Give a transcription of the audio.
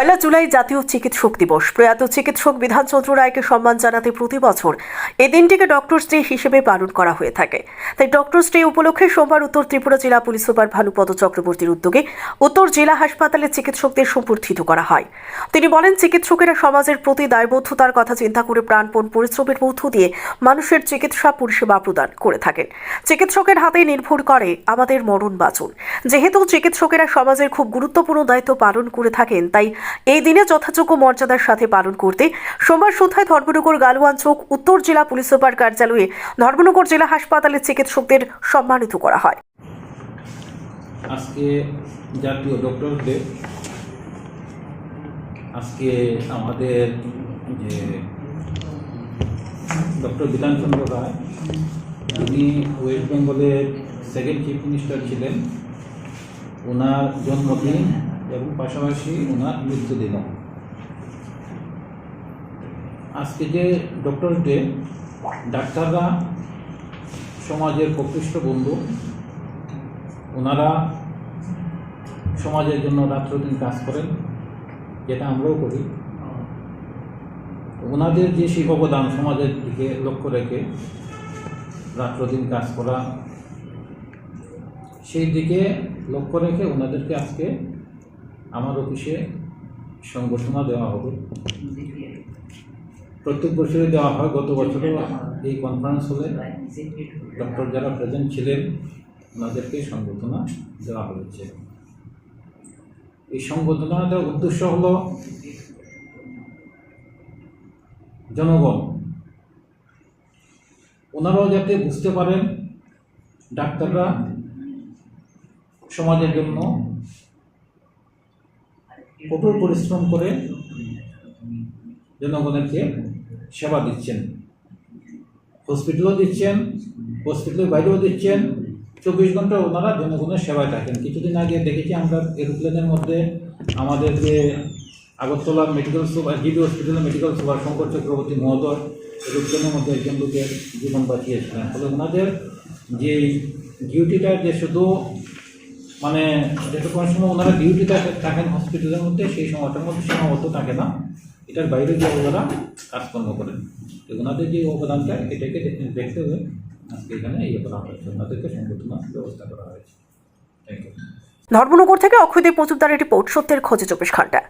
পয়লা জুলাই জাতীয় চিকিৎসক দিবস। প্রয়াত চিকিৎসক বিধানচন্দ্র রায়কে সম্মান জানাতে প্রতি বছর এই দিনটিকে ডক্টরস ডে হিসেবে পালন করা হয়ে থাকে। তাই ডক্টরস ডে উপলক্ষে সোমবার উত্তর ত্রিপুরা জেলা পুলিশ সুপার ভানুপদ চক্রবর্তীর উদ্যোগে উত্তর জেলা হাসপাতালে চিকিৎসকদের সম্বর্ধিত করা হয়। তিনি বলেন, চিকিৎসকেরা সমাজের প্রতি দায়বদ্ধতার কথা চিন্তা করে প্রাণপণ পরিশ্রমের মধ্য দিয়ে মানুষের চিকিৎসা পরিষেবা প্রদান করে থাকেন। চিকিৎসকের হাতে নির্ভর করে আমাদের মরণ বাঁচন। যেহেতু চিকিৎসকেরা সমাজের খুব গুরুত্বপূর্ণ দায়িত্ব পালন করে থাকেন, তাই এই দিনে যথাযোগ্য মর্যাদার সাথে পালন করতে সোমবার সন্ধ্যায় ধর্মনগর গালওয়ান চৌক উত্তর জেলা পুলিশ সুপার কার্যালয়ে ধর্মনগর জেলা হাসপাতালের চিকিৎসকদের সম্মানিত করা হয়। আজকে জাতীয় ডক্টর ডে আজকে আমাদের যে ডক্টর বিধানচন্দ্র রায়, উনি ওয়েস্ট বেঙ্গলের সেকেন্ড চিফ মিনিস্টার ছিলেন। ওনার জন্মদিন এবং পাশাপাশি ওনার মৃত্যুদিন আজকে যে ডক্টর ডে ডাক্তাররা সমাজের প্রকৃষ্ট বন্ধু। ওনারা সমাজের জন্য রাত্রদিন কাজ করেন, যেটা আমরাও করি। ওনাদের যে সেই অবদান সমাজের দিকে লক্ষ্য রেখে রাত্রদিন কাজ করা, সেই দিকে লক্ষ্য রেখে ওনাদেরকে আজকে আমার অফিসে সংগঠনা দেওয়া হবে। প্রত্যেক বছরে দেওয়া হয়, গত বছরও এই কনফারেন্স হলে ডক্টর যারা প্রেজেন্ট ছিলেন, ওনাদেরকে সংবর্ধনা দেওয়া হয়েছে। এই সংবর্ধনা দেওয়ার উদ্দেশ্য হল জনগণ। ওনারাও যাতে বুঝতে পারেন, ডাক্তাররা সমাজের জন্য কঠোর পরিশ্রম করে জনগণেরকে সেবা দিচ্ছেন। হসপিটালও দিচ্ছেন, হসপিটালের বাইরেও দিচ্ছেন। চব্বিশ ঘণ্টা ওনারা জনগণের সেবায় থাকেন। কিছুদিন আগে দেখেছি আমরা এরোপ্লেনের মধ্যে আমাদের যে আগরতলা মেডিকেল সুপার, জিবি হসপিটালের মেডিকেল সুপার শঙ্কর চক্রবর্তী মহোদয় এরোপ্লেনের মধ্যে একজন লোকের জীবন বাঁচিয়েছিলেন। ফলে ওনাদের যে ডিউটিটা যে শুধু মানে যেটা কোনো সময় ওনারা ডিউটিতে থাকেন হসপিটালের মধ্যে, সেই সময়টার মধ্যে সীমাবদ্ধ থাকে না। এটার বাইরে গিয়ে ওনারা কাজকর্ম করেন। তো ওনাদের যে অবদানটা, এটাকে দেখতে হবে। আজকে এখানে ইয়ে করা হয়েছে ওনাদেরকে সংবর্ধনা ব্যবস্থা করা হয়েছে। থ্যাংক ইউ ধর্মনগর থেকে অক্ষয়দীপ মজুমদারের এটি সত্যের খোঁজে চব্বিশ ঘণ্টা।